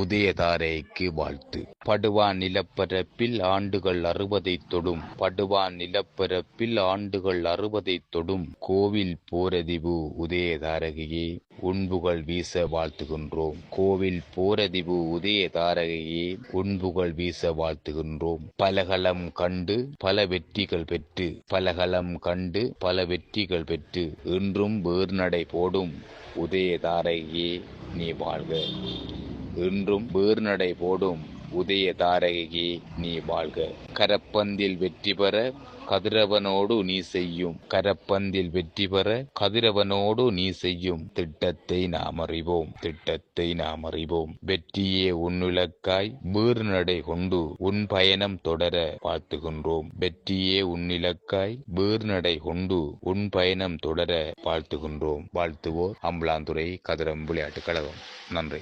உதயதாரைக்கு வாழ்த்து. படுவான் நிலப்பரப்பில் ஆண்டுகள் அறுபதைத் தொடும். படுவான் நிலப்பரப்பில் ஆண்டுகள் அறுபதைத் தொடும். கோவில் போரதிவு உதயதாரகையே உண்புகள் வீச வாழ்த்துகின்றோம். கோவில் போரதிவு உதயதாரகையே உண்புகள் வீச வாழ்த்துகின்றோம். பலகலம் கண்டு பல வெற்றிகள் பெற்று பலகலம் கண்டு பல வெற்றிகள் பெற்று இன்றும் வேர்நடை போடும். உதயதாரகையே நீ வாழ்க. என்றும் வேறுநடை போடும் உதய தாரகையே நீ வாழ்க. கரப்பந்தில் வெற்றி பெற கதிரவனோடு நீ செய்யும். கரப்பந்தில் வெற்றி பெற கதிரவனோடு நீ செய்யும். திட்டத்தை நாம் அறிவோம் திட்டத்தை நாம் அறிவோம். வெற்றியே உன்னிலக்காய் வேறுநடை கொண்டு உன் பயணம் தொடர வாழ்த்துகின்றோம். வெற்றியே உன்னிலக்காய் வேறுநடை கொண்டு உன் பயணம் தொடர வாழ்த்துகின்றோம். வாழ்த்துவோர் அம்பலாந்துறை கதிரம் விளையாட்டுக் கழகம். நன்றி.